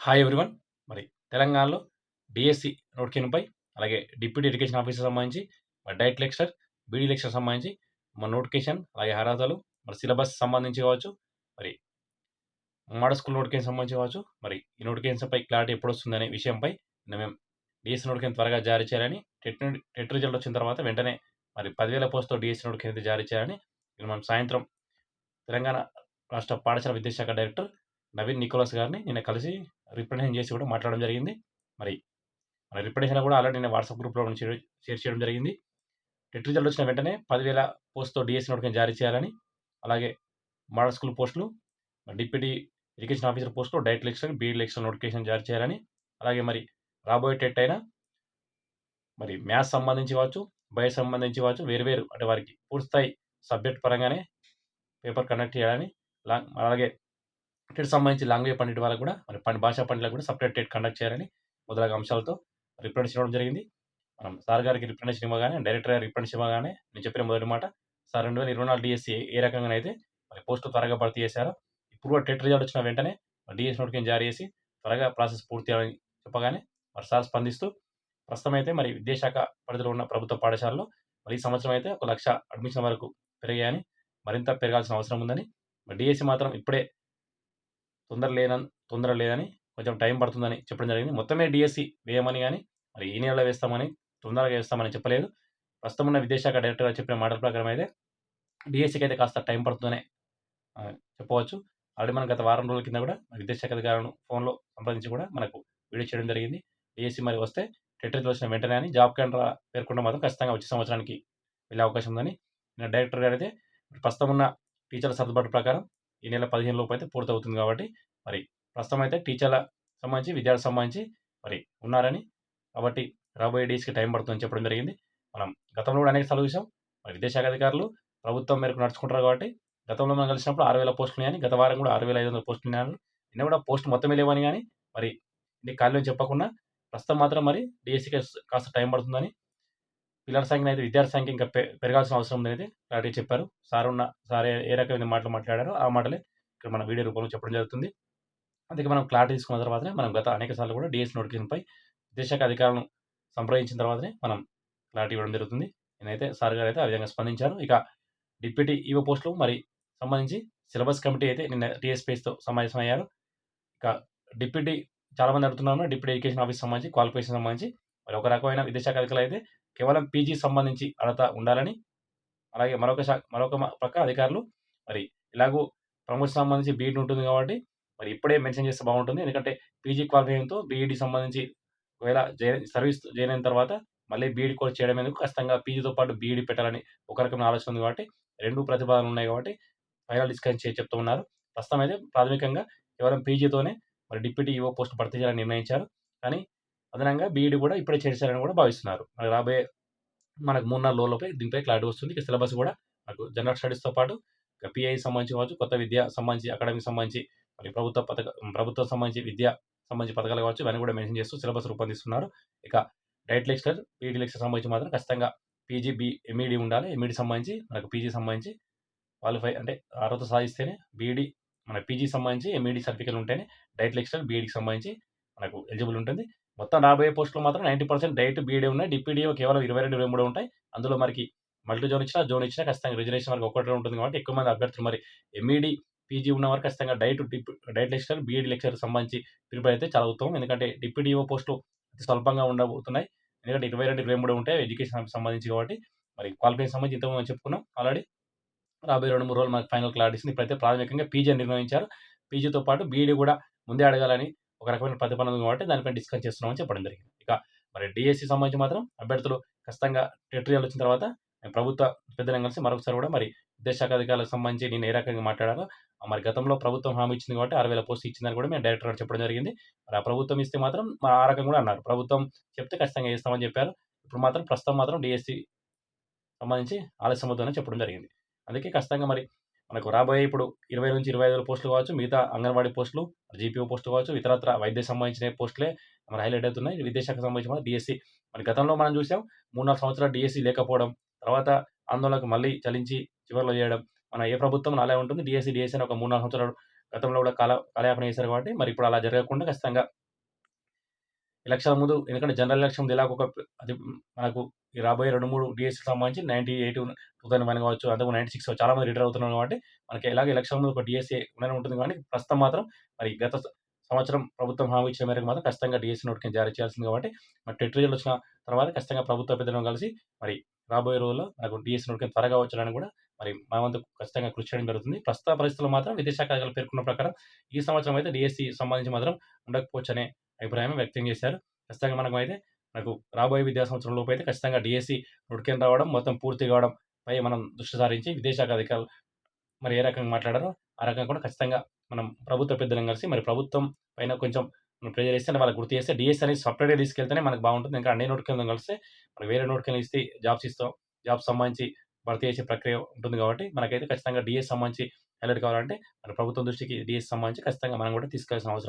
Hi everyone మరి తెలంగాణలో DSC నోటిఫికేషన్పై అలాగే డిప్యూటీ ఎడ్యుకేషన్ ఆఫీసర్ సంబంధించి మరి డైట్ లెక్చర్ బీడీ లెక్చర్ సంబంధించి మన నోటిఫికేషన్ అలాగే అర్హతలు మరి సిలబస్ సంబంధించి కావచ్చు మరి మోడల్ స్కూల్ నోటిఫికేషన్ సంబంధించి కావచ్చు మరి ఈ నోటిఫికేషన్పై క్లారిటీ ఎప్పుడు వస్తుందనే విషయంపై మేము డిఎస్సి నోటిఫికేషన్ త్వరగా జారీ చేయాలని టెట్ టెట్ రిజల్ట్ వచ్చిన తర్వాత వెంటనే మరి పదివేల పోస్టుతో డిఎస్సి నోటిఫికేషన్ అయితే జారీ చేయాలని మనం సాయంత్రం తెలంగాణ రాష్ట్ర పాఠశాల విద్యాశాఖ డైరెక్టర్ నవీన్ నికోలస్ గారిని నిన్న కలిసి రిప్రజెంట్ చేసి కూడా మాట్లాడడం జరిగింది. మరి మన రిప్రజెంటేషన్ కూడా ఆల్రెడీ నేను వాట్సాప్ గ్రూప్లో షేర్ చేయడం జరిగింది. టెట్ రిజల్ట్ వచ్చిన వెంటనే పదివేల పోస్టుతో డిఎస్సీ నోటిఫికేషన్ జారీ చేయాలని అలాగే మోడల్ స్కూల్ పోస్టులు డిప్యూటీ ఎడ్యుకేషన్ ఆఫీసర్ పోస్టులు diet lecture B Ed lecture notification జారీ చేయాలని అలాగే మరి రాబోయే టెట్ అయినా మరి మ్యాథ్స్ సంబంధించి కావచ్చు బయో సంబంధించి కావచ్చు వేరువేరు అంటే వారికి పూర్తిస్థాయి సబ్జెక్ట్ పరంగానే పేపర్ కండక్ట్ చేయాలని అలాగే టెట్ సంబంధించి లాంగ్వేజ్ పండిట్ వాళ్ళకు కూడా మరి పండి భాషా పండిట్లకు కూడా సపరేట్ టెట్ కండక్ట్ చేయాలని మొదలగు అంశాలతో రిప్రజెంటేషన్ ఇవ్వడం జరిగింది. మనం సార్ గారికి రిప్రజెంటేషన్ ఇవ్వగానే డైరెక్టర్ గారికి రిప్రజెంటేషన్ ఇవ్వగానే నేను చెప్పిన మొదటి మాట సార్ రెండు వేల ఇరవై నాలుగు డిఎస్సి ఏ రకంగా అయితే మరి పోస్టు త్వరగా భర్తీ చేశారో ఇప్పుడు కూడా టెట్ రిజల్ట్ వచ్చిన వెంటనే డిఎస్ నోటిఫికేషన్ జారీ చేసి త్వరగా ప్రాసెస్ పూర్తి చేయాలని చెప్పగానే మరి సార్ స్పందిస్తూ ప్రస్తుతం అయితే మరి విద్యాశాఖ పరిధిలో ఉన్న ప్రభుత్వ పాఠశాలలో మరి ఈ సంవత్సరం అయితే ఒక లక్ష అడ్మిషన్ వరకు పెరిగాయని మరింత పెరగాల్సిన అవసరం ఉందని మరి డిఎస్సి మాత్రం ఇప్పుడే తొందర లేన తొందర లేదని కొంచెం టైం పడుతుందని చెప్పడం జరిగింది. మొత్తమే డిఎస్సి వేయమని కానీ మరి ఈ నెలలో వేస్తామని తొందరగా వేస్తామని చెప్పలేదు. ప్రస్తుతం ఉన్న విదేశాఖ డైరెక్టర్ గారు చెప్పిన మాటల ప్రకారం అయితే డిఎస్సికి అయితే కాస్త టైం పడుతుందనే చెప్పవచ్చు. ఆల్రెడీ మనం గత వారం రోజుల కింద కూడా విదేశాఖ అధికారులను ఫోన్లో సంప్రదించి కూడా మనకు వీడియో చేయడం జరిగింది. డిఎస్సి మరి వస్తే టెట్రీ వచ్చిన వెంటనే అని జాబ్ కేంద్ర పేర్కొంటే మాత్రం ఖచ్చితంగా వచ్చే సంవత్సరానికి వెళ్ళే అవకాశం ఉందని. డైరెక్టర్ గారు అయితే ప్రస్తుతం ఉన్న టీచర్ల సర్దుబాటు ప్రకారం ఈ నెల పదిహేను లోపు అయితే పూర్తవుతుంది కాబట్టి మరి ప్రస్తుతం అయితే టీచర్ల సంబంధించి విద్యార్థులకు సంబంధించి మరి ఉన్నారని కాబట్టి రాబోయే డేస్కి టైం పడుతుందని చెప్పడం జరిగింది. మనం గతంలో కూడా అనేక సార్లు చూసాం మరి విదేశాఖ అధికారులు ప్రభుత్వం మేరకు నడుచుకుంటారు కాబట్టి గతంలో మనం కలిసినప్పుడు ఆరు వేల పోస్టులు ఉన్నాయని గత వారం కూడా ఆరు వేల ఐదు వందల పోస్టులు ఉన్నాయని నిన్న కూడా పోస్ట్ మొత్తమే లేవని కానీ మరి ఇది ఖాళీ చెప్పకుండా ప్రస్తుతం మాత్రం మరి డిఎస్సీకి కాస్త టైం పడుతుందని పిల్లల సంఖ్య అయితే విద్యార్థి సంఖ్య ఇంకా పెరగాల్సిన అవసరం ఉందనేది క్లారిటీ చెప్పారు. సార్ ఉన్న సార్ ఏ- రకమైన మాటలు మాట్లాడారో ఆ మాటలే ఇక్కడ మన వీడియో రూపంలో చెప్పడం జరుగుతుంది. అందుకే మనం క్లారిటీ తీసుకున్న తర్వాతనే మనం గత అనేక సార్లు కూడా డిఎస్ నోటిఫికేషన్పై విద్యాశాఖ అధికారులను సంప్రదించిన తర్వాతనే మనం క్లారిటీ ఇవ్వడం జరుగుతుంది. నేనైతే సార్ గారు అయితే ఆ విధంగా స్పందించారు. ఇక డిప్యూటీ ఈవో పోస్టులు మరి సంబంధించి సిలబస్ కమిటీ అయితే నిన్న టీఎస్పీస్తో సమావేశం అయ్యారు ఇక డిప్యూటీ చాలా మంది అడుగుతున్నారు. డిప్యూటీ ఎడ్యుకేషన్ ఆఫీస్ సంబంధించి క్వాలిఫికేషన్ సంబంధించి మరి ఒక రకమైన విద్యాశాఖ అధికారులు అయితే కేవలం పీజీ సంబంధించి అర్హత ఉండాలని అలాగే మరొక శాఖ మరొక ప్రక్క పక్క అధికారులు మరి ఇలాగూ ప్రమోషన్ సంబంధించి బీఈడి ఉంటుంది కాబట్టి మరి ఇప్పుడే మెన్షన్ చేస్తే బాగుంటుంది. ఎందుకంటే పీజీ క్వాలిఫికేషన్తో బీఈడి సంబంధించి ఒకవేళ సర్వీస్ జాయిన్ అయిన తర్వాత మళ్ళీ బీఈడి కోర్స్ చేయడం ఎందుకు ఖచ్చితంగా పీజీతో పాటు బీఈడి పెట్టాలని ఒక రకమైన ఆలోచన ఉంది కాబట్టి రెండు ప్రతిపాదనలు ఉన్నాయి కాబట్టి ఫైనల్ డిస్కషన్ చేసి చెప్తూ ఉన్నారు. ప్రస్తుతం అయితే ప్రాథమికంగా కేవలం పీజీతోనే మరి డిప్యూటీ ఈవో పోస్ట్ భర్తీ చేయాలని నిర్ణయించారు. కానీ అదనంగా బీఈడి కూడా ఇప్పుడే చేశారని కూడా భావిస్తున్నారు. మరి రాబోయే మనకు మూడు నాలుగు రోజులపై దీనిపై క్లారిటీ వస్తుంది. ఇక సిలబస్ కూడా మనకు జనరల్ స్టడీస్తో పాటు పిఐ సంబంధించి కావచ్చు కొత్త విద్య సంబంధించి అకాడమిక్ సంబంధించి మరి ప్రభుత్వ పథక ప్రభుత్వం సంబంధించి విద్య సంబంధించి పథకాలు కావచ్చు ఇవన్నీ కూడా మెన్షన్ చేస్తూ సిలబస్ రూపొందిస్తున్నారు. ఇక డైట్ లెక్చర్ పీఈడి లెక్చర్ సంబంధించి మాత్రం ఖచ్చితంగా పీజీ బి ఎంఈడి ఉండాలి. ఎంఈడి సంబంధించి మనకు పీజీ సంబంధించి క్వాలిఫై అంటే అర్హత సాధిస్తేనే బీఈడి మన పీజీ సంబంధించి ఎంఈడి సర్టిఫికేట్ ఉంటేనే డైట్ లెక్చర్ బీఈడికి సంబంధించి మనకు ఎలిజిబుల్ ఉంటుంది. మొత్తం రాబోయే పోస్టులు మాత్రం నైంటీ పర్సెంట్ డైట్ బీఈడీ ఉన్నాయి. డిప్యూడీఓ కేవలం ఇరవై రెండు ఇరవై మూడు ఉంటాయి. అందులో మనకి మల్టీ జోన్ ఇచ్చినా జోన్ ఇచ్చినా ఖచ్చితంగా రిజర్వేషన్ వరకు ఒకటే ఉంటుంది కాబట్టి ఎక్కువ మంది అభ్యర్థులు మరి ఎంఈడి పీజీ ఉన్న వారు ఖచ్చితంగా diet diet lecture B Ed lecture సంబంధించి ప్రిపేర్ అయితే చాలా ఉత్తమం. ఎందుకంటే డిప్యూడీఓ పోస్టులు అతి స్వల్పంగా ఉండబోతున్నాయి. ఎందుకంటే ఇరవై రెండు ఇరవై మూడు ఉంటాయి ఎడ్యుకేషన్ సంబంధించి కాబట్టి. మరి క్వాలిఫికేషన్ సంబంధించి ఇంతకుముందు చెప్పుకున్నాం. ఆల్రెడీ రాబోయే రెండు మూడు రోజులు మనకి ఫైనల్ క్లారిటీస్ ఇప్పుడైతే ప్రాథమికంగా పీజీ నిర్ణయించారు. పీజీతో పాటు బీఈడీ కూడా ముందే అడగాలని ఒక రకమైన ప్రతిపాదన కాబట్టి దానిపైన డిస్కస్ చేస్తున్నామని చెప్పడం జరిగింది. ఇక మరి డిఎస్సి సంబంధించి మాత్రం అభ్యర్థులు ఖచ్చితంగా టెట్రియల్ వచ్చిన తర్వాత మేము ప్రభుత్వ పెద్దలను కలిసి మరొకసారి కూడా మరి విద్యాశాఖ అధికారులకు సంబంధించి నేను ఏ రకంగా మాట్లాడారో మరి గతంలో ప్రభుత్వం హామీ ఇచ్చింది కాబట్టి ఆరు వేల పోస్ట్ ఇచ్చిందని కూడా మేము డైరెక్టర్ గారు చెప్పడం జరిగింది. మరి ఆ ప్రభుత్వం ఇస్తే మాత్రం మరి ఆ రకంగా కూడా అన్నారు. ప్రభుత్వం చెప్తే ఖచ్చితంగా ఇస్తామని చెప్పారు. ఇప్పుడు మాత్రం ప్రస్తుతం మాత్రం డిఎస్సి సంబంధించి ఆలస్యం అవుతుందని చెప్పడం జరిగింది. అందుకే ఖచ్చితంగా మరి మనకు రాబోయే ఇప్పుడు ఇరవై నుంచి ఇరవై ఐదు పోస్టులు కావచ్చు మిగతా అంగన్వాడీ పోస్టులు జీపీఓ పోస్టులు కావచ్చు ఇతరత్ర వైద్య సంబంధించిన పోస్టులే మన హైలైట్ అవుతున్నాయి. విద్యాశాఖ సంబంధించిన డిఎస్సి మరి గతంలో మనం చూసాం మూడు నాలుగు సంవత్సరాలు డిఎస్సి లేకపోవడం తర్వాత ఆందోళనకు మళ్ళీ చలించి చివరిలో చేయడం. మన ఏ ప్రభుత్వం అలా ఉంటుంది డిఎస్సి డిఎస్సి అని ఒక మూడు నాలుగు సంవత్సరాలు గతంలో కూడా కాల కాలయాపన చేశారు కాబట్టి మరి ఇప్పుడు అలా జరగకుండా ఖచ్చితంగా. ఎలక్షన్ ముందు ఎందుకంటే జనరల్ ఎలక్షన్ ముందు ఎలాగో ఒక అది మనకు ఈ రాబోయే రెండు మూడు డిఎస్కి సంబంధించి ninety eight two thousand one కావచ్చు అంతకు నైంటీ సిక్స్ చాలా మంది రిటైర్ అవుతున్నారు కాబట్టి మనకి ఎలాగ ఎలక్షన్ ఒక డిఎస్ఏ ఉండనే ఉంటుంది కానీ ప్రస్తుతం మాత్రం మరి గత సంవత్సరం ప్రభుత్వం హామీ ఇచ్చిన మేరకు మాత్రం ఖచ్చితంగా డిఎస్సి నోటికి జారీ చేయాల్సింది కాబట్టి మరి టెట్ రిజల్ట్ వచ్చిన తర్వాత ఖచ్చితంగా ప్రభుత్వ పెద్దలను కలిసి మరి రాబోయే రోజుల్లో నాకు డిఎస్సీ నోటికి త్వరగా వచ్చడానికి కూడా మరి మా వంతు ఖచ్చితంగా కృషి చేయడం జరుగుతుంది. ప్రస్తుత పరిస్థితుల్లో మాత్రం విదేశాఖ అధికారులు పేర్కొన్న ప్రకారం ఈ సంవత్సరం అయితే డిఎస్సి సంబంధించి మాత్రం ఉండకపోవచ్చు అనే అభిప్రాయం వ్యక్తం చేశారు. ఖచ్చితంగా మనకు అయితే మనకు రాబోయే విద్యా సంవత్సరంలోపు అయితే ఖచ్చితంగా డిఎస్సి నోటికెన్ రావడం మొత్తం పూర్తి కావడం పై మనం దృష్టి సారించి విదేశాఖ అధికారులు మరి ఏ రకంగా మాట్లాడారో ఆ రకంగా కూడా ఖచ్చితంగా మనం ప్రభుత్వ పెద్దలను కలిసి మరి ప్రభుత్వం పైన కొంచెం మనం ప్రెజర్ ఇస్తే వాళ్ళకి గుర్తు చేస్తే డిఎస్ అనేది సపరేట్గా తీసుకెళ్తేనే మనకు బాగుంటుంది. ఇంకా అన్ని నోటిఫికేషన్ కలిస్తే మనకి వేరే నోటికెళ్ళి ఇస్తే జాబ్స్ ఇస్తాం. జాబ్స్ సంబంధించి భర్తీ చేసే ప్రక్రియ ఉంటుంది కాబట్టి మనకైతే ఖచ్చితంగా డిఎస్ సంబంధించి హైలైట్ కావాలంటే మన ప్రభుత్వం దృష్టికి డిఎస్ సంబంధించి ఖచ్చితంగా మనం కూడా తీసుకెళ్ళాల్సిన అవసరం